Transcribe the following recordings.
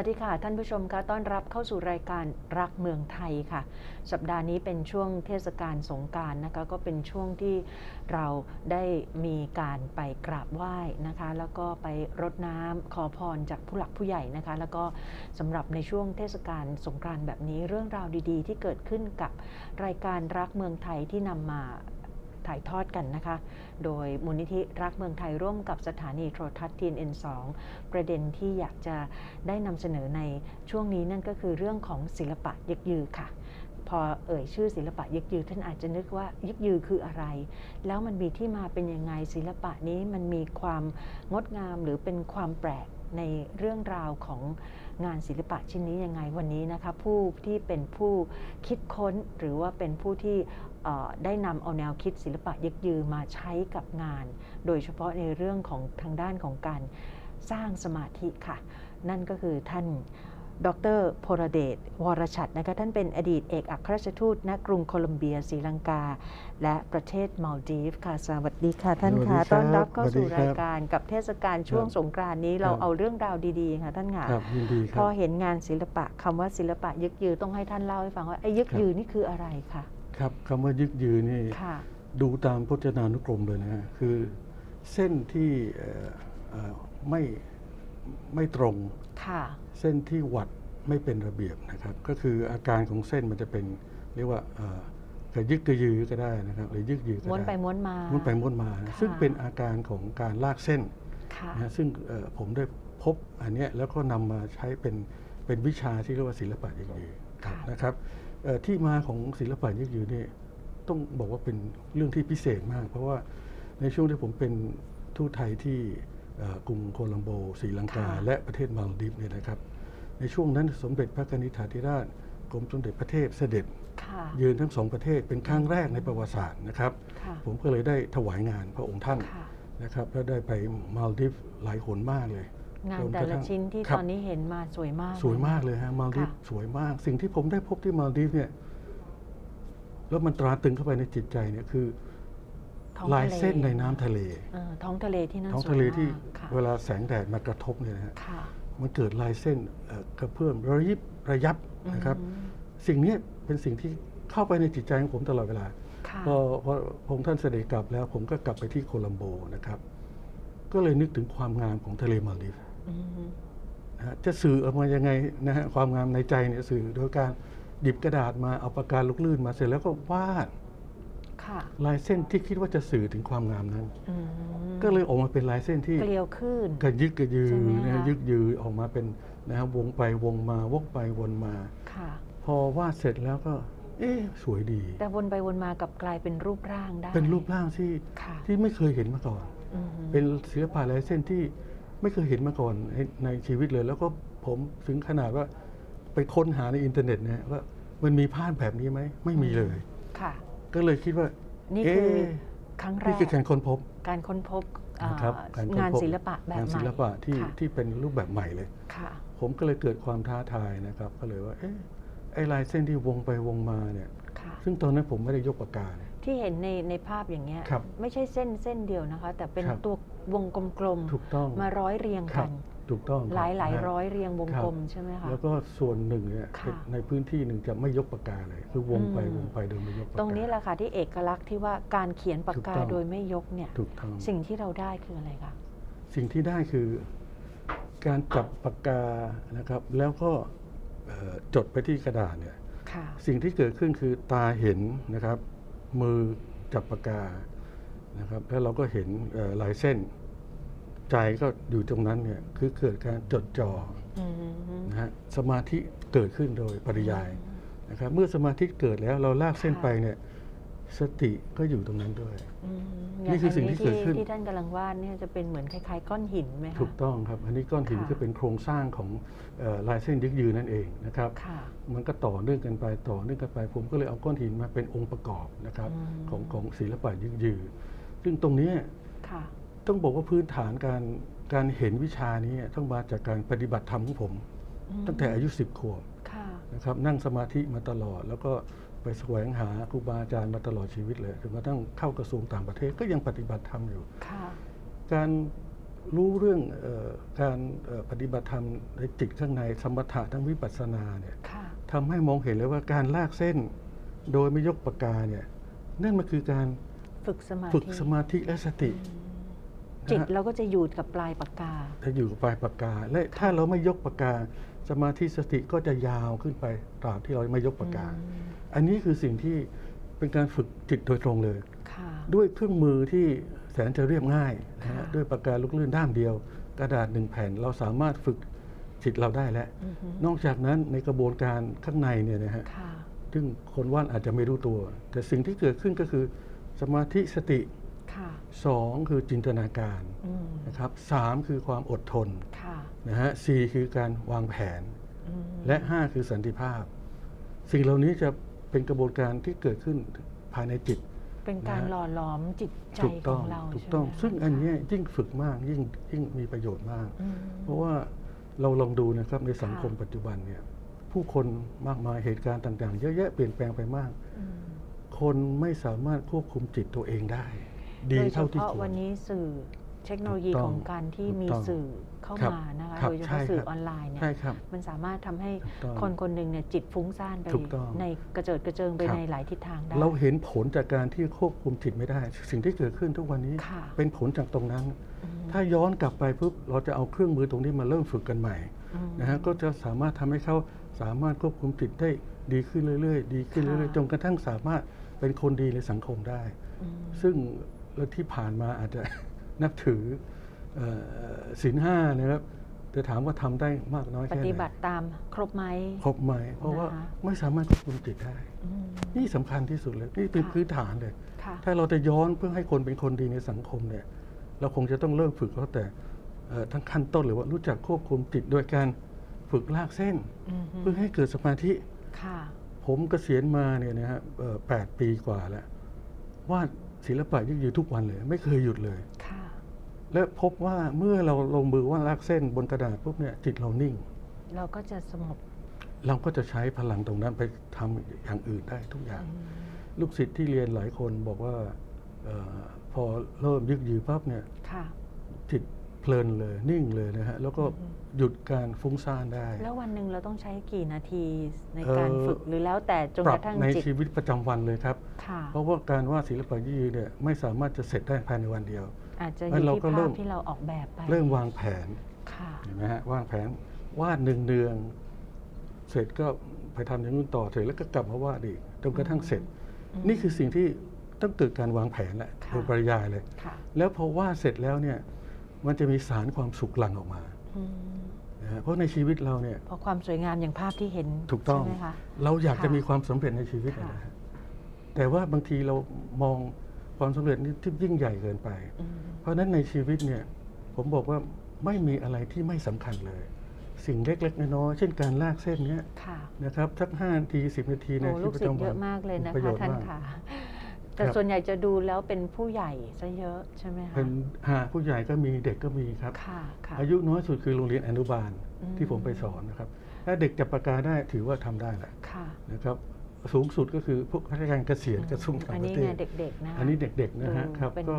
สวัสดีค่ะ ท่านผู้ชมคะต้อนรับเข้าสู่รายการรักเมืองไทยค่ะ สัปดาห์นี้เป็นช่วงเทศกาลสงกรารนะคะก็เป็นช่วงที่เราได้มีการไปกราบไหว้นะคะ แล้วก็ไปรดน้ำขอพรจากผู้หลักผู้ใหญ่นะคะ แล้วก็สำหรับในช่วงเทศกาลสงกรานต์แบบนี้เรื่องราวดี ๆ ที่เกิดขึ้นกับรายการรักเมืองไทยที่นำมา ถ่ายทอดกันนะคะ โดยมูลนิธิรักเมืองไทยร่วมกับสถานีโทรทัศน์ TNN2 ประเด็นที่อยากจะได้นำเสนอในช่วงนี้นั่นก็คือเรื่องของศิลปะยึกยือค่ะ พอเอ่ยชื่อศิลปะยึกยือท่านอาจจะนึกว่ายึกยือคืออะไร แล้วมันมีที่มาเป็นยังไงศิลปะนี้มันมีความงดงามหรือเป็นความแปลกในเรื่องราวของงานศิลปะชิ้นนี้ยังไงวันนี้นะคะผู้ที่เป็นผู้คิดค้นหรือว่าเป็นผู้ที่ ได้นำเอาแนวคิดศิลปะยึกยือมาใช้กับงาน โดยเฉพาะในเรื่องของทางด้านของการสร้างสมาธิค่ะ นั่นก็คือท่านดรพลเดชวรชัดนะคะท่านเป็นอดีตเอกอัครราชทูตณกรุงโคลัมเบียศรีลังกา และประเทศมาลดีฟค่ะ สวัสดีค่ะ ท่านสวัสดีค่ะครับต้อนรับเข้าสู่สวัสดีครัราบยการกับเทศกาลช่วงครับสงกรานต์นี้เราครับเอาเรื่องราวดีๆค่ะท่านค่ะครับยินดีคพรัอบเห็นงานศิลปะคำว่าศิลปะยึกยือต้องให้ท่านเล่าให้ฟังว่าไอ้ยึกครับยือนี่คืออะไรค่ะ ครับคำว่ายึกยือนี่ค่ะดูตามพจนานุกรมเลยนะฮะคือเส้นที่เอ่อเอ่อไม่ไม่ตรงค่ะเส้นที่วัดไม่เป็นระเบียบนะครับ ก็คืออาการของเส้นมันจะเป็นเรียกว่าเอ่อกระยึกกระยือก็ได้นะครับ หรือยึกยือก็ม้วนได้ไปม้วนมาม้วนไปม้วนมานะค่ะซึ่งเป็นอาการของการลากเส้นค่ะนะฮะซึ่งเอ่อผมได้พบอันเนี้ยแล้วก็นำมาใช้เป็นเป็นวิชาที่เรียกว่าศิลปะยึกยือค่ะนะครับเอ่อ ที่มาของศิลปะยึกยือนี่ต้องบอกว่าเป็นเรื่องที่พิเศษมาก เพราะว่าในช่วงที่ผมเป็นทูตไทยที่เอ่อกรุงโคลัมโบศรีลังกาค่ะและประเทศมาลดีฟเนี่ยนะครับ ในช่วงนั้นสมเด็จพระกนิษฐาธิราชกรมสมเด็จพระเทพเสด็จค่ะยืนทั้งสองประเทศเป็นครั้งแรกในประวัติศาสตร์นะครับค่ะผมก็เลยได้ถวายงานพระองค์ท่านค่ะนะครับ แล้วได้ไปมาลดีฟหลายหนมากเลย งานรวมแต่กระทั่ละงชิ้นที่ครัตบอนนี้เห็นมาสวยมาก สวยมากเลยฮะมาลดีฟค่ะสวยมาก สิ่งที่ผมได้พบที่มาลดีฟเนี่ยแล้วมันตราตรึงเข้าไปในจิตใจเนี่ยคือท้องลายทะเลเส้นในน้ำทะเลเออท้องทะเลที่นั่นท้องสวยทะเลที่มากค่ะเวลาแสงแดดมากระทบเนี่ยนะฮะค่ะมันเกิดลายเส้นเอ่อกระเพื่อมระยิบระยับนะครับอืมสิ่งเนี้ยเป็นสิ่งที่เข้าไปในจิตใจของผมตลอดเวลาค่ะพอพอพระองค์ท่านเสด็จกลับแล้วผมก็กลับไปที่โคลัมโบนะครับ ก็เลยนึกถึงความงามของทะเลมาลดีฟอืม นะฮะจะสื่อออกมายังไงนะฮะความงามในใจเนี่ยสื่อโดยการหยิบกระดาษมาเอาปากกาลูกลื่นมาเสร็จแล้วก็วาดค่ะลายเส้นที่คิดว่าจะสื่อถึงความงามนั้น อืมก็เลยออกมาเป็นลายเส้นที่เกลียวขึ้น กระยึกกระยือใช่ไหมนะฮะคะ ยึกยือออกมาเป็นนะฮะวงไปวงมาวกไปวนมา ค่ะ พอวาดเสร็จแล้วก็ เอ๊ะสวยดี แต่วนไปวนมากลับกลายเป็นรูปร่างได้เป็นรูปร่างที่ค่ะที่ไม่เคยเห็นมาก่อน อืมเป็นศิลปะลายเส้นที่ ไม่เคยเห็นมาก่อนในในชีวิตเลย แล้วก็ผมถึงขนาดว่าไปค้นหาในอินเทอร์เน็ตนะฮะว่ามันมีภาพแบบนี้ไหมไม่มีเลยค่ะ ก็เลยคิดว่า นี่เอ๊ะคือครั้งแรนี่กคือการค้นพบ การค้นพบอ่านะครับกรค้งานพบศิลปะแบบงานใหม่ศิลปะที่ค่ะที่เป็นรูปแบบใหม่เลยค่ะผมก็เลยเกิดความท้าทายนะครับ ก็เลยว่าเอ๊ะไอ้ลายเส้นที่วงไปวงมาเนี่ยค่ะซึ่งตอนนั้นผมไม่ได้ยกปากกาเนี่ย ที่เห็นในในภาพอย่างเงี้ยครับไม่ใช่เส้นเส้นเดียวนะคะ แต่เป็นครับ ตัววงกลมถูกต้องๆมาร้อยเรียงครักับน ถูกต้องคบหลายหลายนะฮะร้อยเรียงวงครับกลมใช่ไหมคะ แล้วก็ส่วนหนึ่งเนี่ยค่ะในพื้นที่หนึ่งจะไม่ยกปากกาเลย คือวงไปอืม วงไปโดยไม่ยกปากกา ตรงนี้แหละค่ะที่เอกลักษณ์ที่ว่าการเขียนปากถูกกาต้อง โดยไม่ยกเนี่ย ถูกต้อง สิ่งที่เราได้คืออะไรคะ สิ่งที่ได้คือการจับปากกานะครับ แล้วก็เอ่อจดไปที่กระดาษเนี่ย ค่ะ สิ่งที่เกิดขึ้นคือตาเห็นนะครับ มือจับปากกานะครับแล้วเราก็เห็นเอ่อลายเส้น ใจก็อยู่ตรงนั้นเนี่ยคือเกิดการจดจ่ออืมนะฮะสมาธิเกิดขึ้นโดยปริยายนะครับเมื่อสมาธิเกิดแล้วเราลากเส้นค่ะไปเนี่ย สติก็อยู่ตรงนั้นด้วย อืมนี่คือสิ่งที่เกิดขึ้น ที่ท่านกำลังวาดเนี่ยจะเป็นเหมือนคล้ายๆ ก้อนหินไหมคะ ถูกต้องครับ อันนี้ก้อนหินค่ะ ก็เป็นโครงสร้างของเอ่อลายเส้นยึกยืนนั่นเองนะครับ ค่ะ มันก็ต่อเนื่องกันไปต่อเนื่องกันไปผมก็เลยเอาก้อนหินมาเป็นองค์ประกอบนะครับอืม ของของศิลปะยึกยือ ซึ่งตรงเนี้ยค่ะ ต้องบอกว่าพื้นฐานการการเห็นวิชานี้ต้องมาจากการปฏิบัติธรรมของผม อืมตั้งแต่อายุ 10 ขวบค่ะ นะครับนั่งสมาธิมาตลอด แล้วก็ไป แสวงหาครูบาอาจารย์มาตลอดชีวิตเลยจนกระทั่งเข้ากระทรวงต่างประเทศก็ยังปฏิบัติธรรมอยู่ค่ะการรู้เรื่องเออการเอ่อปฏิบัติธรรมในจิตข้างในสมถะทั้งวิปัสสนาเนี่ยค่ะทำให้มองเห็นเลยว่าการลากเส้นโดยไม่ยกปากกาเนี่ยนั่นมันคือการฝึกสมาธิฝึกสมาธิและสติ จิตนะฮะเราก็จะอยู่กับปลายปากกาจะอยู่กับปลายปากกา และถ้าเราไม่ยกปากกา สมาธิสติก็จะยาวขึ้นไปตราบที่เราไม่ยกปากกาอืมอันนี้คือสิ่งที่เป็นการฝึกจิตโดยตรงเลยค่ะด้วยเครื่องมือที่แสนจะเรียบง่ายนะค่ะฮะด้วยปากกาลูกลื่นด้ามเดียว กระดาษหนึ่งแผ่นเราสามารถฝึกจิตเราได้แล้วอือฮึนอกจากนั้นในกระบวนการข้างในเนี่ยนะฮะค่ะซึ่งคนว่านอาจจะไม่รู้ตัว แต่สิ่งที่เกิดขึ้นก็คือสมาธิสติค่ะ สองคือจินตนาการอืมนะครับสามคือความอดทนค่ะนะฮะสี่คือการวางแผนอืมและห้าคือสันติภาพ สิ่งเหล่านี้จะเป็นกระบวนการที่เกิดขึ้นภายในจิต เป็นการนะฮะหล่อหลอมจิตใจถูกขต้อองงเราถูกใช่ไหมต้องคะซึ่งอันเนี้ยยิ่งฝึกมากยิ่งยิ่งมีประโยชน์มากอืมเพราะว่าเราลองดูนะครับในสังคมค่ะปัจจุบันเนี่ยผู้คนมากมายเหตุการณ์ต่าง ๆ เยอะแยะเปลี่ยนแปลงไปมากอืมคนไม่สามารถควบคุมจิตตัวเองได้ โดดียเฉเท่าที่พาะควรวันนี้สื่อเทคโนโลยีถูกต้ขององการที่ถูกมีต้องสื่อเข้าครับมานะคะครับโดยเฉใช่พาะสื่อครับออนไลน์เนี่ยใช่ครับมันสามารถทำให้ถูกต้องคนคนหนึ่งเนี่ยจิตฟุ้งซ่านไปถูกต้องในกระเจิดกระเจิงไปครับในหลายทิศทางได้เราเห็นผลจากการที่ควบคุมจิตไม่ได้ สิ่งที่เกิดขึ้นทุกวันนี้ค่ะเป็นผลจากตรงนั้นอืมถ้าย้อนกลับไปปุ๊บเราจะเอาเครื่องมือตรงนี้มาเริ่มฝึกกันใหม่อืมนะฮะก็จะสามารถทำให้เขาสามารถควบคุมจิตได้ดีขึ้นเรื่อยๆ ดีขึ้นค่ะเรื่อยๆจนกระทั่งสามารถเป็นคนดีในสังคมได้อืมซึ่ง ที่ผ่านมาอาจจะนับถือเอ่อศีลห้านะครับแต่ถามว่าทำได้มากน้อยปแค่ไหนฏิบัติตามครบไหมครบไหมเพราะว่านะคะไม่สามารถควบคุมจิตได้อืมนี่สำคัญที่สุดเลยนี่เป็นค่ะพื้นฐานเลยค่ะถ้าเราจะย้อนเพื่อให้คนเป็นคนดีในสังคมเนี่ย เราคงจะต้องเริ่มฝึกเขาแต่เอ่อทั้งขั้นต้นเลยว่ารู้จักควบคุมจิตโดยการฝึกลากเส้นอืมเพื่อให้เกิดสมาธิค่ะผมเกษียณมาเนี่ยนะฮะเอ่อแปดปีกว่าแล้ววาด ศิลปะยืดยืทุกวันเลย ไม่เคยหยุดเลยค่ะและพบว่าเมื่อเราลงมือวาดลากเส้นบนกระดาษปุ๊บเนี่ยจิตเรานิ่ง เราก็จะสงบเราก็จะใช้พลังตรงนั้นไปทำอย่างอื่นได้ทุกอย่างอืมลูกศิษย์ที่เรียนหลายคนบอกว่าเออพอเริ่มยึกยือปั๊บเนี่ยค่ะจิต เพลินเลยนิ่งเลยนะฮะแล้วก็อืมหยุดการฟุ้งซ่านได้ แล้ววันหนึ่งเราต้องใช้กี่นาทีในเอ่อการฝึกหรือแล้วแต่จนปกรับระทั่งในจิตชีวิตประจำวันเลยครับค่ะเพราะว่าการวาดศิลปะยืดเนี่ยไม่สามารถจะเสร็จได้ภายในวันเดียว อาจจะองั้นยู่เราที่ก็เริ่ภาพมที่เราออกแบบไปเริ่มวางแผนค่ะเห็นไหมฮะวางแผนวาดหนึ่งเดือนเสร็จก็ไปทำอย่างนู้นต่อเสร็จแล้วก็กลับมาวาดอีกจนกระทั่งเสร็จอืมนี่คือสิ่งที่ต้องเกิดการวางแผนแหละค่ะโดยปริยายเลยค่ะแล้วพอวาดเสร็จแล้วเนี่ย มันจะมีสารความสุขหลั่งออกมาอืมนะฮะเพราะในชีวิตเราเนี่ยเพราะความสวยงามอย่างภาพที่เห็นถูกต้อง ใช่ไหมคะเราอยากจะค่ะมีความสำเร็จในชีวิตค่ะนะฮะแต่ว่าบางทีเรามองความสำเร็จนี่ที่ยิ่งใหญ่เกินไป อืมเพราะฉะนั้นในชีวิตเนี่ยผมบอกว่าไม่มีอะไรที่ไม่สำคัญเลย สิ่งเล็กๆน้อยๆเช่นการลากเส้นเนี้ยค่ะนะครับสักห้านาทีสิบนาทีในโอ้ชีลูวิกตประศิษย์จำเยวัน อะมากเลยนะประโยคะชน์ท่านมาก ค่ะ แต่ครับส่วนใหญ่จะดูแล้วเป็นผู้ใหญ่ซะเยอะใช่ไหมคะเป็นหาผู้ใหญ่ก็มีเด็กก็มีครับ ค่ะค่ะ อายุน้อยสุดคือโรงเรียนอนุบาลอืม ที่ผมไปสอนนะครับ ถ้าเด็กจับปากกาได้ถือว่าทำได้แหละค่ะนะครับ สูงสุดก็คือพวกข้าราชการเกษียณกระทรวงต่าอังนปนี้ระเทไงศเด็กๆนะ อันนี้เด็กๆนะฮะดูครับเป็น ก็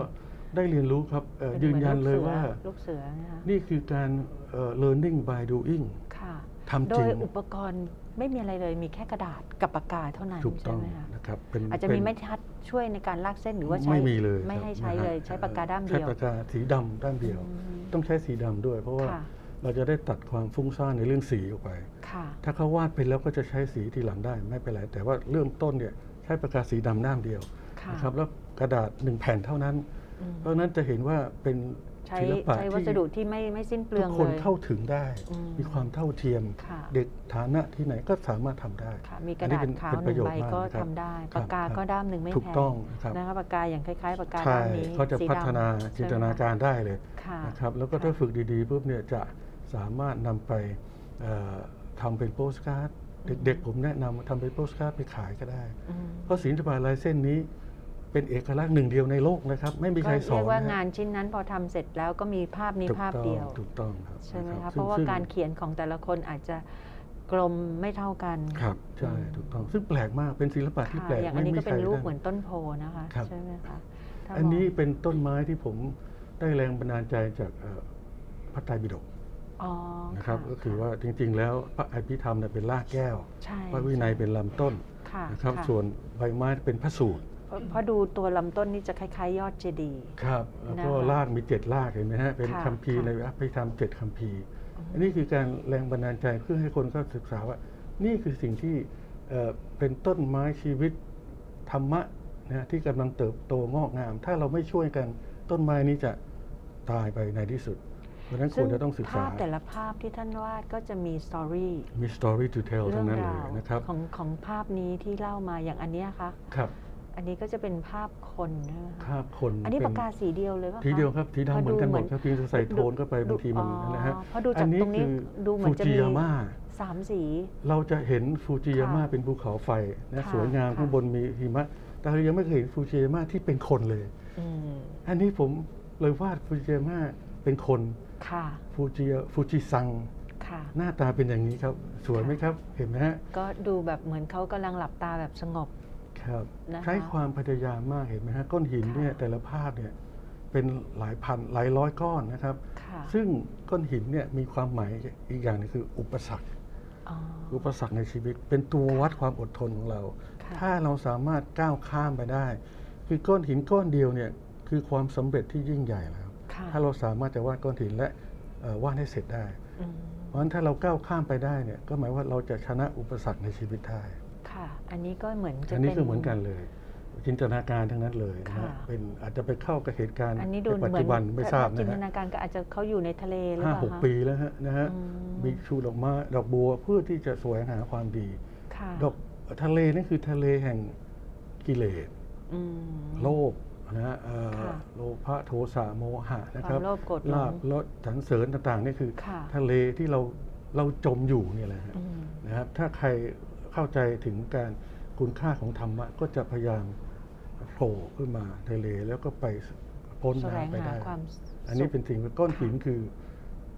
ได้เรียนรู้ครับเอ่อเป็นยืนหมือยันเลยกสือว่าลูกเสือนะคะนี่คือการเอ่อ learning by doing ค่ะ ทำโดจริยงอุปกรณ์ไม่มีอะไรเลยมีแค่กระดาษกับปากกาเท่านั้นถูกต้ใช่องไหมคะนะครับเป็นอาจจะเป็มีนไม้ทัดช่วยในการลากเส้นหรือว่าใช้ ไม่มีเลยไม่ครับให้ใช้นะฮะเลยใช้ปากกาด้ามเดียว ใช้ปากกาสีดำด้ามเดียว อืมต้องใช้สีดำด้วย เพราะว่าค่ะเราจะได้ตัดความฟุ้งซ่านในเรื่องสีออกไป ค่ะ ถ้าเขาวาดเป็นแล้วก็จะใช้สีทีหลังได้ไม่เป็นไร แต่ว่าเริ่มต้นเนี่ยใช้ปากกาสีดำด้ามเดียวค่ะนะครับแล้วกระดาษหนึ่งแผ่นเท่านั้น อืม เพราะฉะนั้นจะเห็นว่าเป็น ใช้ศิลปะใช้วัที่สดุที่ไม่ไม่สิ้นเปลืทุองกเลคนย เข้าถึงได้ อืมมีความเท่าเทียม ค่ะเด็กฐานะที่ไหนก็สามารถทำได้ค่ะมีกอัระนนี้ดาษเป็นขาวเป็นหปนึ่ระโยงชน์ใบมากก็นะครับทำได้ครับปากกาครับก็ด้ามหนึ่งไม่ถูกแพงต้องครับ นะคะปากกาอย่างคล้ายๆปากกาใช่ด้ามนี้เขาจะสีพัฒนาดำจินตใช่ไหมนาคะการได้เลยค่ะนะครับแล้วก็ถ้าฝึกดีๆปุ๊บเนี่ยจะสามารถนำไปเอ่อทำเป็นโปสการ์ดเด็กๆผมแนะนำว่าทำเป็นโปสการ์ดไปขายก็ได้ อืม เพราะศิลปะลายเส้นนี้ เป็นเอกลักษณ์หนึ่งเดียวในโลกนะครับ ไม่มีก็ใครสอเรียนกว่านะงานชิ้นนั้นพอทำเสร็จแล้วก็มีภาพนี้ถูกภาพต้องเดียว ถูกต้องครับใช่ไหมนคะบเพราะว่าซึ่งการเขียนของแต่ละคนอาจจะกลมไม่เท่ากันครับใช่อืมถูกต้อง ซึ่งแปลกมากเป็นศิลปะที่ค่ะแปลกอย่างอันนี้ก็เป็นใครูปได้เหมือนต้นโพนะคะครับ ใช่ไหมคะถ้าอันนี้มงเป็นต้นไม้ที่ผมได้แรงบันดาลใจจากเอ่อพระไตรปิฎกอ๋อนะครับะก็คือว่าจริง ๆ แล้วพระอภิธรรมเนี่ยเป็นรากแก้ว ใช่พระวินัยเป็นลำต้นค่ะนะครับ ค่ะส่วนใบไม้เป็นพระสูตร เพราะเพราะดูตัวลำต้นนี่จะคล้ายๆ ยอดเจดีย์ ครับ แล้วก็นะคะรากมีเจ็ดรากเห็นไหมฮะ เป็นค่ะคัมภีร์ค่ะ ในอภิธรรมเจ็ดคัมภีร์อืมอันนี้คือการแรงบันดาลใจเพื่อให้คนเขาศึกษาว่า นี่คือสิ่งที่เอ่อเป็นต้นไม้ชีวิตธรรมะนะที่กำลังเติบโตงอกงาม ถ้าเราไม่ช่วยกันต้นไม้นี้จะตายไปในที่สุด เพราะฉะนั้นควรจะต้องศึกษาภาพแต่ละภาพที่ท่านวาดก็จะมีสตอรี่มี story to tell เรื่ทั้องงนั้นเลรายวนะครับ ของของภาพนี้ที่เล่ามาอย่างอันเนี้ยคะครับ อันนี้ก็จะเป็นภาพคนนะคะภาพคนอันนี้เป็ปากกาสีเดียวเลยป่ะคะทีเดียวครับทีดำเหมือนกันหมดครับเพียงแต่ใส่โทนเข้าไปดูบางทีมันอ๋อนะฮะเพราะดูจากอันี้ตรงนี้คือดูเหมือนจะฟูจิมียาม่าสามสี เราจะเห็นฟูจิยาม่าค่ะเป็นภูเขาไฟนะค่ะสวยงามค่ะข้างบนมีหิมะ แต่เรายังไม่เคยเห็นฟูจิยาม่าที่เป็นคนเลยอืมอันนี้ผมเลยวาดฟูจิยาม่าเป็นคนค่ะฟูจิฟูจิซังค่ะหน้าตาเป็นอย่างนี้ครับ สวยไหมครับ เห็นไหมฮะ ก็ดูแบบเหมือนเขากำลังหลับตาแบบสงบ ครับนะคะ ใช้ความพยายามมากเห็นไหมฮะก้อนหินเนี่ยค่ะแต่ละภาพเนี่ยเป็นหลายพันหลายร้อยก้อนนะครับ ค่ะซึ่งก้อนหินเนี่ยมีความหมายอีกอย่างหนึงคือ อุปสรรค อ๋อ อุปสรรคในชีวิต เป็นตัววัดความอดทนของเรา ค่ะ ถ้าเราสามารถก้าวข้ามไปได้ คือก้อนหินก้อนเดียวเนี่ยคือความสำเร็จที่ยิ่งใหญ่แล้ว ค่ะถ้าเราสามารถจะวาดก้อนหินและเอ่อวาดให้เสร็จได้ อืมเพราะฉะนั้นถ้าเราก้าวข้ามไปได้เนี่ยก็หมายว่าเราจะชนะอุปสรรคในชีวิตได้ค่ะ อันนี้ก็เหมือนจะอันนี้ป็คือเหมือนกันเลยจินตนาการทั้งนั้นเลยนะฮะค่ะเป็นอาจจะไปเข้ากับเหตุการณ์อันนี้ดูในปัจเหมืจุบันไม่ทราบจินะนตฮะนาการก็อาจจะเขาอยู่ในทะเลหรือห้าเปล่าหกคะปีแล้วฮะนะฮะอืมมีชูดอกไม้ดอกบัวเพื่อที่จะแสวงหาความดีค่ะดอกทะเลนั่นคือทะเลแห่งกิเลสอืมโลภนะฮะเอ่อค่ะโลภะโทสะโมหะนะครับความโลภโกรธหลงลาบลดสรรเสริญต่างๆนี่คือค่ะทะเลที่เราเราจมอยู่เนี่ยแหละฮะอืมนะครับถ้าใคร เข้าใจถึงการคุณค่าของธรรมะก็จะพยายามโผล่ขึ้นมาทะเลแล้วก็ไปพ้นแสวงน้ำไปหาได้ ความอันนี้สุข เป็นสิ่งก้อนหินคือ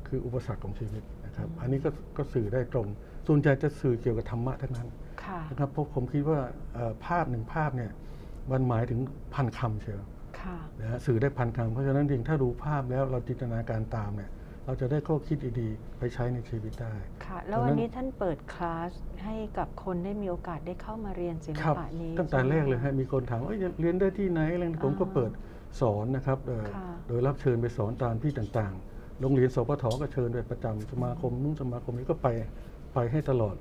คืออุปสรรคของชีวิตนะครับ อันนี้ก็ก็สื่อได้ตรง ส่วนใหญ่จะสื่อเกี่ยวกับธรรมะทั้งนั้นค่ะ นะครับเพราะผมคิดว่าเอ่อภาพหนึ่งภาพเนี่ยมันหมายถึงพันคำเชียวค่ะ นะฮะสื่อได้พันคำเพราะฉะนั้นจริงถ้าดูภาพแล้วเราจินตนาการตามเนี่ย เราจะได้ข้อคิดดีๆไปใช้ในชีวิตได้ ค่ะ แล้วตรงนั้วันนนี้ท่านเปิดคลาสให้กับคนได้มีโอกาสได้เข้ามาเรียนศิลครับปะนี้ตั้งแต่ใช่ไหมแรกเลยคะฮะมีคนถามว่าเอ้ยเรียนได้ที่ไหนอะไรผมก็อ่าเปิดสอนนะครับเอ่อค่ะโดยรับเชิญไปสอนตามที่ต่างๆ โรงเรียนสปทก็เชิญไปประจำสมาคมนู้นสมาคมนี้ก็ไปไปให้ตลอด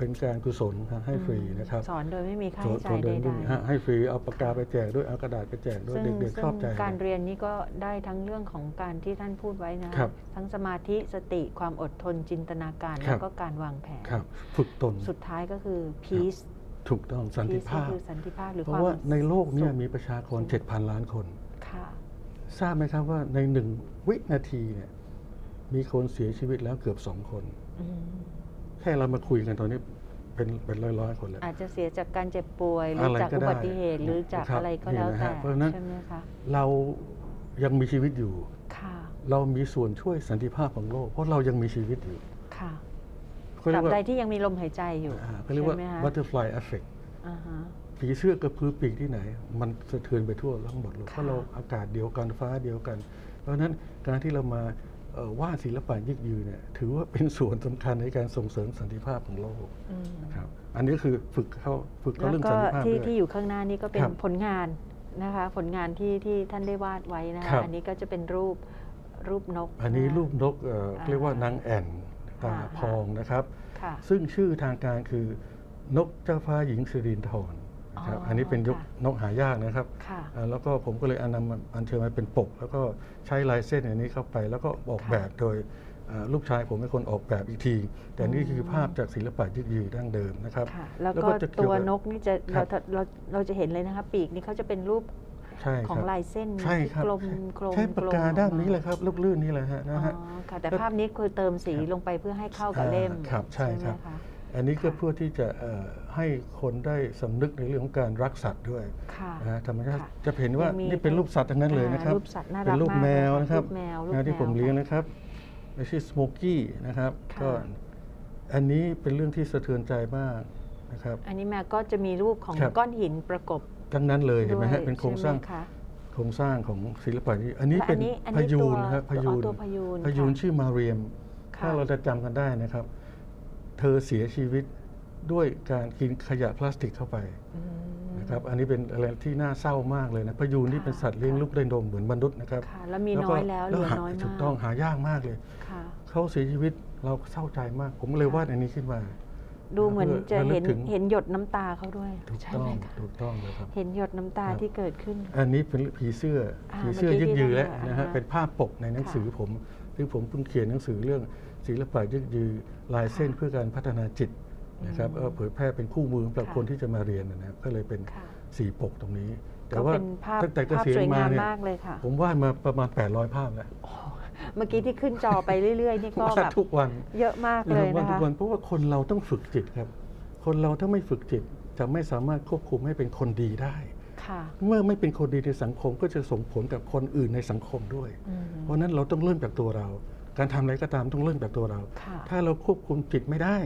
เป็นการกุศลฮะให้ฟรีนะครับสอนโดยไม่มีค่าสอใช้นจ่ายเดินใดวิ่งฮะให้ฟรีเอาปากกาไปแจกด้วยเอากระดาษไปแจกๆด้วยซึ่งเด็กๆชอบใจซึ่งการเรียนนี้ก็ได้ทั้งเรื่องของการที่ท่านพูดไว้นะครับทั้งสมาธิสติความอดทนจินตนาการครัแล้บวก็การวางแผนครับฝึกตนสุดท้ายก็คือ peace ถูกต้องสันติ peace ภาพก็คือสันติภาพหรือเพควาราะมว่าในโลกเนี้สุขมีประชากร 7,000 ล้านคนค่ะทราบไหมครับว่าในหนึ่งวินาทีเนี่ยมีคนเสียชีวิตแล้วเกือบสองคนอืม แค่เรามาคุยกันตอนนี้เป็นเป็นร้อยร้อยๆคนแล้วอาจจะเสียจากการเจ็บป่วย หรืออะไรจากก็อุได้บัติเหตุหรือจากครับอะไรก็แล้วนี่นะแต่ฮะเพราะฉะนั้นใช่ไหมคะเรายังมีชีวิตอยู่ค่ะเรามีส่วนช่วยสันติภาพของโลก เพราะเรายังมีชีวิตอยู่ค่ะเขาตเรีรายบกว่าใดที่ยังมีลมหายใจอยู่อ่าเขาเรียกว่าใช่ไหมคะ butterfly effect อ่าฮะผีเสื้อกระพือปีกที่ไหน มันสะเทือนไปทั่วทั้งหมดเลยค่ะเพราะเราอากาศเดียวกันฟ้าเดียวกัน เพราะฉะนั้นการที่เรามาเอ่อ วาดศิลปะยึกยือเนี่ยถือว่าเป็นส่วนสำคัญในการส่งเสริมสันติภาพของโลกอืมนะครับอันนี้คือฝึกเขาฝึกเขาแล้วเรื่องก็สันติภาพที่ด้วยที่อยู่ข้างหน้านี่ก็เป็นครับผลงานนะคะผลงานที่ที่ท่านได้วาดไว้นะครัคะบอันนี้ก็จะเป็นรูปรูปนก อันนี้ะคะรูปนกเอ่ออ่าเรียกว่านางแอ่นตาค่ะพองนะครับค่ะซึ่งชื่อทางการคือนกเจ้าฟ้าหญิงสิรินธรนะ ครับอ๋ออัอันนี้เป็นยกค่ะนกหายากนะครับค่ะอ่าแล้วก็ผมก็เลยเอานำมาอัญเชิญมาเป็นปก แล้วก็ใช้ลายเส้นอันนี้เข้าไป แล้วก็ออกค่ะแบบโดยอ่าลูกชายผมเป็นคนออกแบบอีกที แต่นี่คือภาพจากศิลปะยึกยือดั้งเดิมนะครับค่ะแล้วแล้วก็ก็จะเกี่ตัยววกับนกนี่จะครัเราบเราเราจะเห็นเลยนะคะปีกนี่เขาจะเป็นรูปใช่ของครับลายเส้นใช่ที่ครับกลมกลมใช้ปากกากลมด้านออมนี้เลยครับลูกลื่นนี่แหละฮะอ๋นะฮะอค่ะแต่แล้วภาพนี้คือเติมสีครับลงไปเพื่อให้เข้ากับเล่มอ่าครับใช่ไหมครับคะ อันนี้ก็ค่ะเพื่อที่จะเอ่อให้คนได้สำนึกในเรื่องของการรักสัตว์ด้วยค่ะนะฮะธรรมชาติค่ะจะเห็นว่ายังมีนี่เป็นรูปสัตว์ทั้งนั้นเลยนะครับอ่ารูปสัตว์น่ารักเป็นรูปมากแมวเลยค่ะนะครับรูปแมวรูปนะที่แมวผมเลี้ยงค่ะนะครับไม่ใช่สโมกี้นะครับค่ะก็อันนี้เป็นเรื่องที่สะเทือนใจมากนะครับ อันนี้แมวก็จะมีรูปของครับก้อนหินประกบทั้งนั้นเลยเห็นไหมด้วยฮะเป็นโครงสร้างใช่ไหมคะโครรงสร้างของศิลปะนี้ อันนี้และเป็นอันพนี้ยูตัวนนะครับพตัวยูนตัวพยูนพยูนค่ะชื่อมาเรียมค่ะถ้าเราจะจำกันได้นะครับ เธอเสียชีวิตด้วยการกินขยะพลาสติกเข้าไปอืมนะครับอันนี้เป็นอะไรที่น่าเศร้ามากเลยนะพยูนนี่ค่ะเป็นสัตว์เลี้ยงลูกด้วยนมเหมือนมนุษย์นะครับค่ะแล้วมีก็น้อยแล้วเหลือหาน้อยมากถูกต้องหายากมากเลยค่ะเขาเสียชีวิตเราเศร้าใจมาก ผมเลยวาดอันนี้ขึ้นมา ดูเหมือนจะระลึเห็กนถึงเห็นหยดน้ำตาเขาด้วยถูกใช่ต้องไหมคะถูกต้องเลยครับเห็นหยดน้ำตาครับที่เกิดขึ้น อันนี้เป็นผีเสื้ออ่าผีเสื้อเมื่ยึอกกี้ยือที่แล้วเรานะฮะอ่าเป็นภาพปกในหนังสือค่ะผม ซึ่งผมเพิ่งเขียนหนังสือเรื่องศิลปะยึกยือลายเส้นค่ะเพื่อการพัฒนาจิตนะครับอืมเออเผยแพร่เป็นคู่มือสำหรับค่ะคนที่จะมาเรียนนะครับก็เลยเป็นค่ะสีปกตรงนี้ แต่ก็ว่าเป็นภาพตั้งแต่เกภาพษียณสวยามมางเนี่ยมากเลยค่ะผมวาดมาประมาณ 800 ภาพแล้วโอ้เมื่อกี้ที่ขึ้นจอไปเรื่อยๆนี่ก็วาแบดบทุกวันเยอะมากเลยวาดนะทุคะกวันเพราะว่าคนเราต้องฝึกจิตครับ คนเราถ้าไม่ฝึกจิตจะไม่สามารถควบคุมให้เป็นคนดีได้ค่ะ เมื่อไม่เป็นคนดีในสังคมก็จะส่งผลกับคนอื่นในสังคมด้วยอืมเพราะฉะนั้นเราต้องเริ่มจากตัวเรา การทำอะไรก็ตามต้องเริ่มจากตัวเราค่ะถ้าเราควบคุมจิตไม่ได้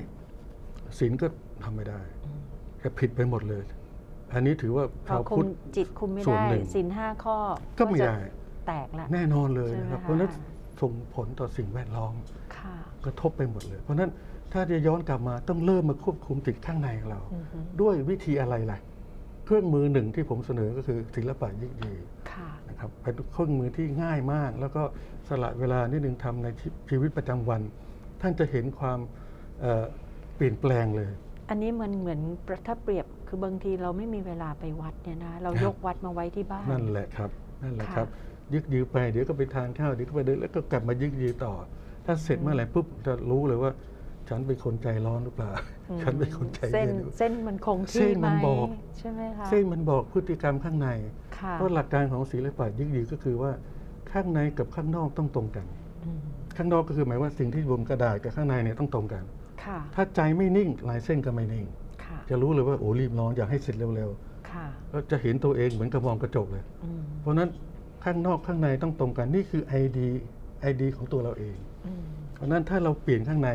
ศีลก็ทำไม่ได้อืมจะผิดไปหมดเลย อันนี้ถือว่าพอชาวคุพุทมธจิตคุมไม่ส่วนได้หนึ่งสินห้าข้อ ก็ไม่จะได้แตกละแน่นอนเลยนะครับใช่ไหมคะเพราะฉะนั้นส่งผลต่อสิ่งแวดล้อมค่ะกระทบไปหมดเลย เพราะฉะนั้นถ้าจะย้อนกลับมาต้องเริ่มมาควบคุมจิตข้างในของเราอือฮึด้วยวิธีอะไรล่ะ เครื่องมือหนึ่งที่ผมเสนอก็คือศิลปะยึกยือค่ะนะครับเป็นเครื่องมือที่ง่ายมาก แล้วก็สละเวลานิดนึงทำในชีชีวิตประจำวัน ท่านจะเห็นความเอ่อเปลี่ยนแปลงเลย อันนี้มันเหมือนถ้าเปรียบคือบางทีเราไม่มีเวลาไปวัดเนี่ยนะเราครับยกวัดมาไว้ที่บ้านนั่นแหละครับนั่นแหละค่ะครับ ยึกยือไปเดี๋ยวก็ไปทานข้าวเดี๋ยวก็ไปเดินแล้วก็กลับมายึกยือต่อ ถ้าเสร็จเมื่อไหร่ปุ๊บจะรู้เลยว่า ฉันเป็นคนใจร้อนหรือเปล่าอืมฉันเป็นคนใจเส้นเย็นหรือเปล่าเส้นมันคงเส้ที่นไหมมันบอกใช่ไหมคะเส้นมันบอกพฤติกรรมข้างในค่ะเพราะหลักการของศิลปะยึกยือก็คือว่าข้างในกับข้างนอกต้องตรงกันอืมข้างนอกก็คือหมายว่าสิ่งที่บนกระดาษกับข้างในเนี่ยต้องตรงกันค่ะถ้าใจไม่นิ่งลายเส้นก็ไม่นิ่งค่ะจะรู้เลยว่าโอ้รีบร้อนอยากให้เสร็จเร็วค่ะๆแล้วจะเห็นตัวเองเหมือนกับมองกระจกเลยอืมเพราะฉะนั้นข้างนอกข้างในต้องตรงกันนี่คือไอดีไอดีของตัวเราเองอืมเพราะฉะนั้นถ้าเราเปลี่ยนข้างใน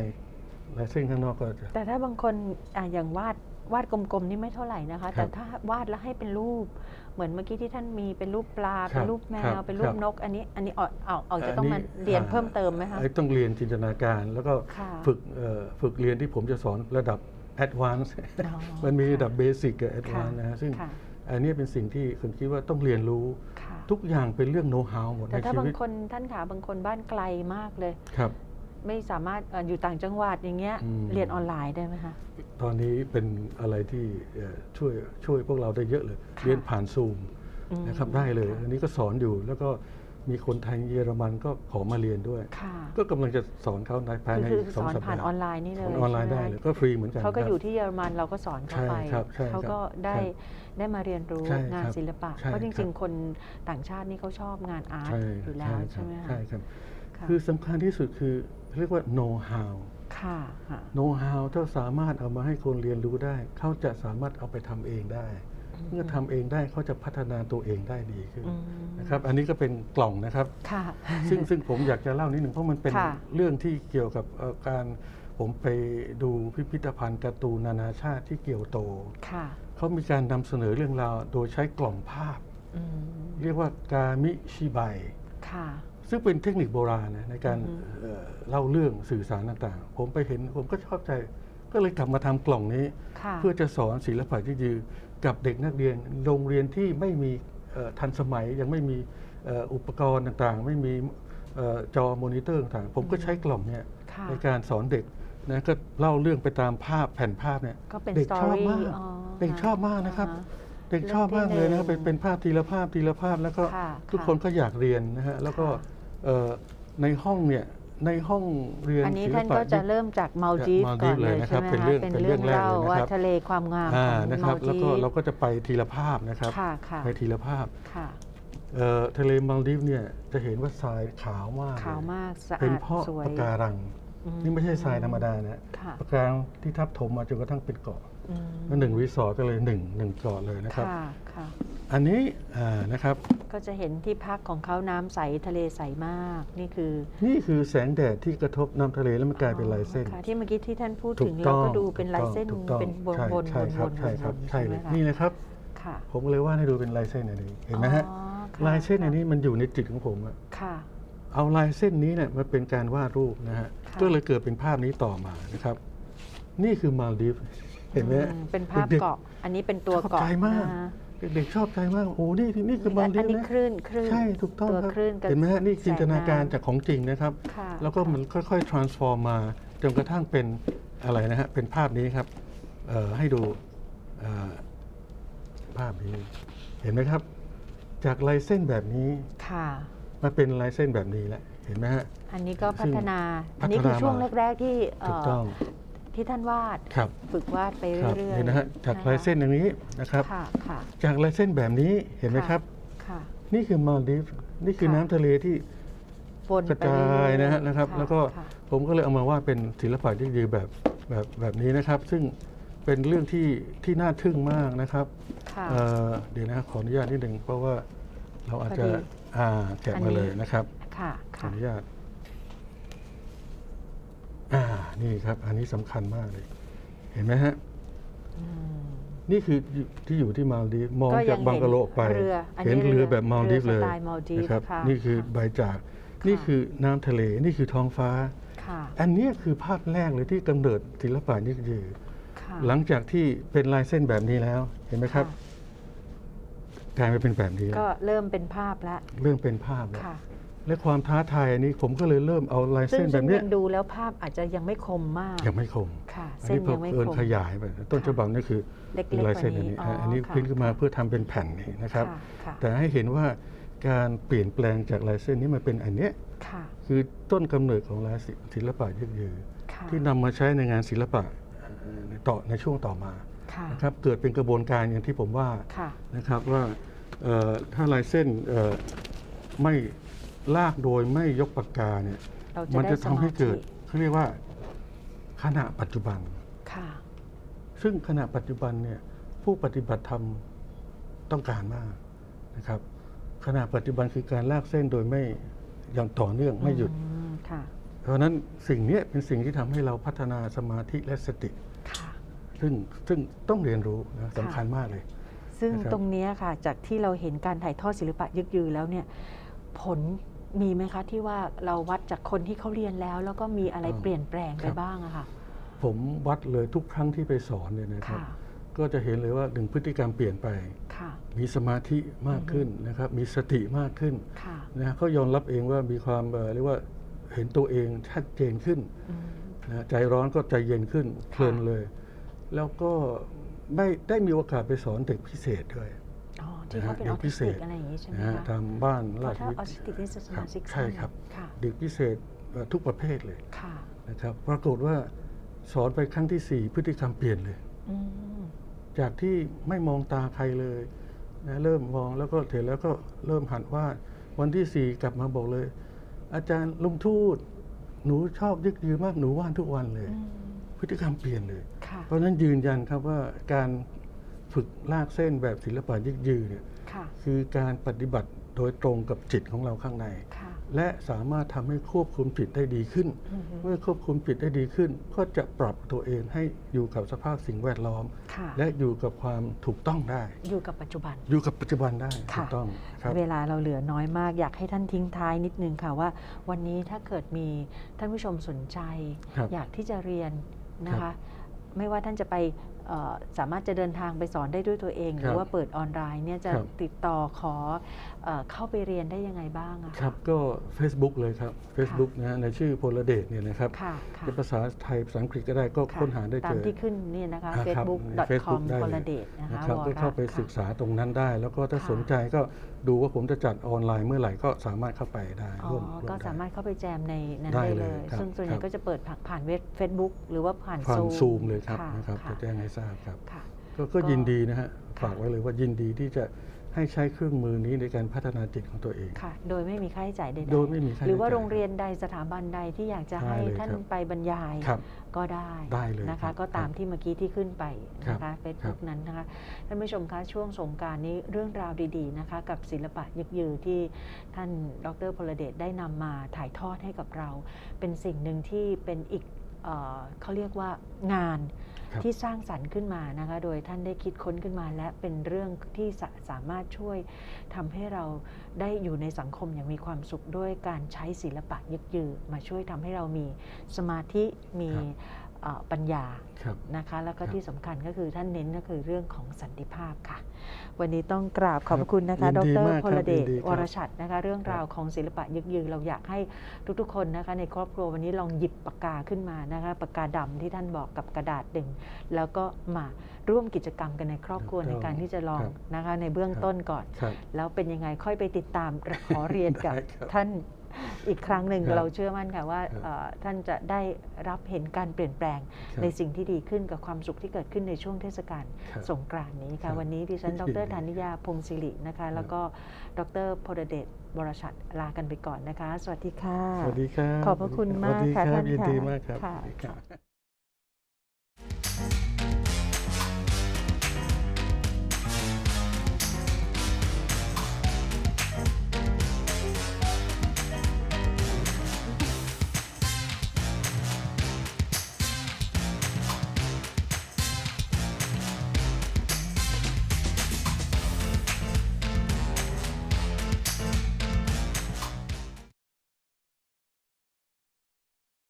ลายเส้นข้างนอกก็จะแต่ถ้าบางคนอะอย่างวาดวาดกลมๆนี่ไม่เท่าไหร่นะคะครัแต่บถ้าวาดแล้วให้เป็นรูป เหมือนเมื่อกี้ที่ท่านมีเป็นรูปปลาครับเป็นรูปแมครัวบเป็นรูครัปบนก อันนี้อันนี้เอาเอาเอาจะต้องมาเรียนเพิ่มเติมไหมคะไอ้ต้องเรียนจินตนาการ แล้วก็ค่ะฝึกเอ่อฝึกเรียนที่ผมจะสอนระดับ advanced อ๋อมันมีระดับค่ะเบสิกกับค่ะ advanced นะฮะซึ่งค่ะอันนี้เป็นสิ่งที่ผมคิดว่าต้องเรียนรู้ค่ะทุกอย่างเป็นเรื่องโน้ตฮาวหมดแต่ในถ้าชีบางวิตคนท่านขาบางคนบ้านไกลมากเลยครับ ไม่สามารถเอ่ออยู่ต่างจังหวัดอย่างเงี้ย อืม เรียนออนไลน์ได้ไหมคะ ตอนนี้เป็นอะไรที่เอ่อช่วยช่วยพวกเราได้เยอะเลยค่ะเรียนผ่านซูมอืม นะครับได้เลยค่ะอันนี้ก็สอนอยู่แล้วก็มีคนไทยเยอรมันก็ขอมาเรียนด้วย ค่ะก็กำลังจะสอนเขาในภายในคือสองสอนสัปผ่านดาห์ออนไลน์นี่เลสอยนออนไลน์ใช่ได้หมเลยก็ฟรีเหมือนกันเขาก็ครับ อยู่ที่เยอรมันเราก็สอนเขาไป ใช่ครับใช่เขาก็ครับได้ครับได้มาเรียนรู้ใช่งานครับศิลปะ ใช่เพราะจครัริง บ ๆ คนต่างชาตินี่เขาชอบงานอาร์ตใช่อยู่แล้วใช่ไหมครับคะใช่ครับ ค่ะ คือสำคัญที่สุดคือ เรียกว่า know how ค่ะค่ะ know how ถ้าสามารถเอามาให้คนเรียนรู้ได้ เขาจะสามารถเอาไปทำเองได้ เมื่อทำเองได้เขาจะพัฒนาตัวเองได้ดีขึ้นอืมนะครับ อันนี้ก็เป็นกล่องนะครับค่ะซึ่งซึ่งผมอยากจะเล่านิดหนึ่งเพราะมันเป็นค่ะเรื่องที่เกี่ยวกับเอ่อการผมไปดูพิพิธภัณฑ์การ์ตูนนานาชาติที่เกียวโตค่ะเขามีการนำเสนอเรื่องราวโดยใช้กล่องภาพอืมเรียกว่ากามิชิไบค่ะ ซึ่งเป็นเทคนิคโบราณนะในการอือฮึเอ่อเล่าเรื่องสื่อสารต่างๆ ผมไปเห็นผมก็ชอบใจ ก็เลยกลับมาทำกล่องนี้ค่ะเพื่อจะสอนศิลปะที่ยือกับเด็กนักเรียนโรงเรียนที่ไม่มีเอ่อทันสมัยยังไม่มีเอ่ออุปกรณ์ต่างๆ ไม่มีเอ่อจอมอนิเตอร์ต่างๆ ผมก็ใช้กล่องเนี่ยค่ะในการสอนเด็กนะก็เล่าเรื่องไปตามภาพแผ่นภาพเนี่ยก็เป็นเด็กสตอชอบรี่มากอ๋อเด็กชอบมากนะครับอ่าฮเด็กชอบมากเลยนะครับเริ่เป็มนที่หนึ่งเป็นภาพทีละภาพทีละภาพแล้วก็ค่ะทุกค่ะคนก็อยากเรียนนะฮะแล้วก็ค่ะเอ่อ ในห้องเนี่ยในห้องเรียนอันนี้ศิลท่านปะก็จะยึดเริ่มจากมาลดีฟจากก่อน Maldives เลยเลยนะครัใช่บไหมเป็นคะเรื่องเป็นเป็นเรื่เรื่อองงแรกเล่าเลยนะครับว่าทะเลความงามอ่าของนะครับมาลแล้วดีก็ฟเราก็จะไปทีละภาพนะครับค่ะค่ะไปทีละภาพค่ะเอ่อทะเลมัลดิฟเนี่ยจะเห็นว่าทรายขาวมากเลยขาวมากสะเป็นอาดเพราะสวยปะการังอืนี่ไม่ใช่ทรายธรรมดานะค่ะปะการังที่ทับถมมาจนกระทั่งเป็นเกาะอืมแล้ว หนึ่งรีสอร์ทก็เลยหนึ่งหนึ่งเกาะเลยนะครับ ค่ะค่ะ อันนี้อ่านะครับ ก็จะเห็นที่พักของเขาน้ำใสทะเลใสมาก นี่คือนี่คือแสงแดดที่กระทบน้ำทะเลแล้วมันกลายเป็นลายเส้น ค่ะที่เมื่อกี้ที่ท่านพูดถูถึงกเราต้องก็ดูเป็นลายเส้นถูกต้องเป็นวนใช่วนใช่วนครับวนใช่ครับวนใช่เลยไหมคะนี่เลยครับ ค่ะผมเลยว่าให้ดูเป็นลายเส้นอันนี้เห็นไหมฮะอ๋อค่ะลายเส้นค่ะอันนี้มันอยู่ในจิตของผมอะค่ะ เอาลายเส้นนี้เนี่ยมาเป็นการวาดรูปนะฮะค่ะ ก็เลยเกิดเป็นภาพนี้ต่อมานะครับ นี่คือมาลดีฟ เห็นไหมฮะ อืมเป็นภาพด็กๆ เกาะ อันนี้เป็นตัวชอบเกาะใจมาก นะคะเด็กๆชอบใจมาก โอ้นี่นี่คือมาลดีอันฟนี้นะคลื่นคลื่น ใช่ถูกต้องตัวครับ คลื่นกับเห็นไหมฮะนี่จินตนาการแสงน้ำ จากของจริงนะครับ ค่ะแล้วก็มันค่อยๆ transform มาจนกระทั่งเป็นอะไรนะฮะ เป็นภาพนี้ครับเอ่อให้ดูเอ่อภาพนี้ เห็นไหมครับ จากลายเส้นแบบนี้ค่ะ มาเป็นลายเส้นแบบนี้แล้วเห็นไหมฮะ อันนี้ก็พัซึ่งฒนาพัฒนา อันนี้คือช่วงมาแรก ๆ ที่เอ่ถูอกต้อง ที่ท่านวาดครับฝึกวาดไปครับเรื่อยๆเห็นนะฮะจากคลายเส้นอย่างนี้นะครับ ค่ะค่ะจากลายเส้นแบบนี้เห็นไหมครับ ค่ะ นี่คือมาลดีฟนี่คือค่ะน้ำทะเลที่วนกระไปจาเรื่ยอยๆนะฮะนะครับค่ะแล้วก็ค่ะผมก็เลยเอามาว่าดเป็นศิลปะที่ยืแบบแบบแบบนี้นะครับ ซึ่งเป็นเรื่องที่ที่น่าทึ่งมากนะครับค่ะ เอ่อเดี๋ยวนะขออนุญาตนิดหนึ่งเพราะว่าเราอาจจะพอดี อ่าแกะอันมานี้เลยนะครับค่ะขอค่ะ อนุญาต อ่านี่ครับ อันนี้สำคัญมากเลย เห็นไหมฮะ อืม นี่คือที่อยู่ที่มาลดีฟมองก็ยัจากงบังกะโลออกไปเห็นเรืออันนี้เห็นเรือแบบมาลดีฟเรือเลยสไตล์มาลดีฟนะครับค่ะนี่คือค่ะใบจากนี่คือน้ำทะเลนี่คือท้องฟ้า ค่ะอันเนี้ยคือภาพแรกเลยที่กำเนิดศิลปะยึกยือ ค่ะ หลังจากที่เป็นลายเส้นแบบนี้แล้ว เห็นไหมครับะกลายมาเป็นแบบนี้ก็แล้วเริ่มเป็นภาพแล้วเรื่องเป็นภาพแล้ว ค่ะ และความท้าทายอันนี้ผมก็เลยเริ่มเอาลายซึ่งเส้นแบซึ่บงเนี้ยยังดูแล้วภาพอาจจะยังไม่คมมาก ยังไม่คมค่ะ อันเส้นนี้พอยังไม่เอิคญมขยายไปต้นฉบับนี่คือเล็กๆลายเส้นกว่าอันนี้นี้อ๋ออันนี้ค่ะ พิมพ์ขึ้นมาเพื่อทำเป็นแผ่นนี่นะครับค่ะค่ะแต่ให้เห็นว่าการเปลี่ยนแปลงจากลายเส้นนี้มาเป็นอันเนี้ยค่ะคือต้นกำเนิดของลายศิลปะยึกยือค่ะที่นำมาใช้ในงานศิลปะเอ่อในต่อในช่วงต่อมาค่ะนะครับเกิดเป็นกระบวนการอย่างที่ผมว่า ค่ะ นะครับว่าเอ่อถ้าลายเส้นเอ่อไม่ ลากโดยไม่ยกปากกาเนี่ยเราจะมันได้จะสทำมาให้เกิธิดเขาเรียกว่าขณะปัจจุบัน ค่ะ ซึ่งขณะปัจจุบันเนี่ยผู้ปฏิบัติธรรมต้องการมากนะครับขณะปัจจุบันคือการลากเส้นโดยไม่อย่างต่อเนื่องไม่หยุด อืมค่ะ เพราะฉะนั้นสิ่งเนี้ยเป็นสิ่งที่ทำให้เราพัฒนาสมาธิและสติ ค่ะ ซึ่งซึ่งต้องเรียนรู้นะสำคัญมากเลย ซึ่งนะครับ ตรงเนี้ยค่ะ จากที่เราเห็นการถ่ายทอดศิลปะยึกยือแล้วเนี่ย ผล มีไหมคะที่ว่าเราวัดจากคนที่เขาเรียนแล้ว แล้วก็มีอะไรเปลี่ยนแปลงไปบ้างอะค่ะ ผมวัดเลยทุกครั้งที่ไปสอนเนี่ยนะครับ ค่ะ ก็จะเห็นเลยว่าหนึ่งพฤติกรรมเปลี่ยนไป ค่ะ มีสมาธิมากขึ้นนะครับ มีสติมากขึ้นค่ะนะเขายอมรับเองว่ามีความเอ่อเรียกว่าเห็นตัวเองชัดเจนขึ้นอืมนะใจร้อนก็ใจเย็นขึ้นเพลินเลย แล้วก็ไม่ได้มีโอกาสไปสอนเด็กพิเศษด้วยอ๋อ ที่เขาเป็นอเด็อกพิทิสเศติษกอะไรอย่างนี้ใช่ไหมนะฮะคะทำบ้านเพราราะชถ้าวิทออทิสติกนี่จะสครัมาบชิกใช่ครับค่ะเด็กพิเศษเอ่อทุกประเภทเลยค่ะนะครับปรากฏว่าสอนไปครั้งที่สี่พฤติกรรมเปลี่ยนเลยอืมจากที่ไม่มองตาใครเลยนะเริ่มมองแล้วก็เห็นแล้วก็เริ่มหันวาดวันที่สี่กลับมาบอกเลย อาจารย์ลุงทูตหนูชอบยึกยือมากหนูวาดทุกวันเลยอืมพฤติกรรมเปลี่ยนเลยค่ะเพราะฉะนั้นยืนยันครับว่าการ ฝึกลากเส้นแบบศิลปะยึกยือเนี่ยค่ะคือการปฏิบัติโดยตรงกับจิตของเราข้างในค่ะและสามารถทำให้ควบคุมจิตได้ดีขึ้นอือฮึเมื่อควบคุมจิตได้ดีขึ้น ก็จะปรับตัวเองให้อยู่กับสภาพสิ่งแวดล้อมค่ะและอยู่กับความถูกต้องได้ อยู่กับปัจจุบัน อยู่กับปัจจุบันได้ค่ะถูกต้องครับเวลาเราเหลือน้อยมากอยากให้ท่านทิ้งท้ายนิดนึงค่ะว่า วันนี้ถ้าเกิดมีท่านผู้ชมสนใจครับอยากที่จะเรียนนะครัคะบไม่ว่าท่านจะไปเอ่อ สามารถจะเดินทางไปสอนได้ด้วยตัวเอง หรือว่าเปิดออนไลน์เนี่ยจะครับติดต่อขอเออเข้าไปเรียนได้ยังไงบ้างอะครับ ก็ Facebook เลยครับ Facebook นะฮะในชื่อพลเดชเนี่ยนะครับค่ะค่ะเป็นภาษาไทยภาษาอังกฤษก็ได้ก็ค่ะค้นหาได้ตาเจมอที่ขึ้นเนี่ยนะคะอ่าครับ facebook.com Facebook ได้พเลยลเดชนะคะนะครับวก็เข้าไปค่ะศึกษาตรงนั้นได้ แล้วก็ถ้าค่ะสนใจก็ดูว่าผมจะจัดออนไลน์เมื่อไหร่ก็สามารถเข้าไปได้อ๋อร่วมร่วก็ได้สามารถเข้าไปแจมในนั้นได้ได้เลเลยยครับซึ่งส่วนใหญ่ครับก็จะเปิดผ่านเว็บ Facebook หรือว่าผ่านผ่านซูซูมเลยครับค่ะนะครับค่ะจะแจ้งให้ทราบครับค่ะก็ก็ก็ยินดีนะฮะค่ะฝากไว้เลยว่ายินดีที่จะให้ใช้เครื่องมือนี้ในการพัฒนาจิตของตัวเองค่ะ โดยไม่มีค่าใช้จ่ายใดๆโดยไม่มีค่าใช้จ่ายหรือว่าโรงเรียนใดสถาบันใดที่อยากจะให้ได้เลยท่านครับไปบรรยายครับก็ได้ได้เลยนะครัคะบก็ตามที่เมื่อกี้ที่ขึ้นไปนะครัคะบเฟซบุ๊กครับนั้นนะคะท่านผู้ชมคะช่วงสงกรารนี้เรื่องราวดีๆนะคะ กับศิลปะยึกยือที่ท่านดรพลเดชได้นำมาถ่ายทอดให้กับเรา เป็นสิ่งหนึ่งที่เป็นอีกเอ่อเขาเรียกว่างานครับ ที่สร้างสรรค์ขึ้นมานะคะ โดยท่านได้คิดค้นขึ้นมา และเป็นเรื่องที่สาสามารถช่วยทำให้เราได้อยู่ในสังคมอย่างมีความสุขด้วยการใช้ศิลปะยึกยือมาช่วยทำให้เรามีสมาธิมีครับเอ่อ ปัญญาครับนะคะแล้วก็ครับที่สำคัญก็คือท่านเน้นก็คือเรื่องของสันติภาพค่ะ วันนี้ต้องกราบขอบพครัระบคุณนะคะยินดดีรมากพครับลเดชยินดีครับวรชัดนะคะ เรื่องราวของศิลปะยึกยือเราอยากให้ทุกๆคนนะคะในครอบครัววันนี้ลองหยิบปากกาขึ้นมานะคะปากกาดำที่ท่านบอกกับกระดาษดึง แล้วก็มาร่วมกิจกรรมกันในครอบครัวในการที่จะลองนะคะในเบื้องต้นก่อนครับแล้วเป็นยังไงค่อยไปติดตามขอเรียนกับได้ครับท่าน อีกครั้งหนึ่งครับเราเชื่อมั่นค่ะว่าครับเอ่อท่านจะได้รับเห็นการเปลี่ยนแปลงครับในสิ่งที่ดีขึ้นกับความสุขที่เกิดขึ้นในช่วงเทศกาลครับสงกรานต์นี้ครัค่ะบวันนี้ดิฉันดยินรดีธานิยาพงศิรินะคะ แล้วก็ดรพลเดชวรชัดลากันไปก่อนนะคะ สวัสดีค่ะ สวัสดีครับขอบพระคุณมากสวัสดีค่ะรับท่านยินดีค่ะมากครับค่ะ สวัสดีครับ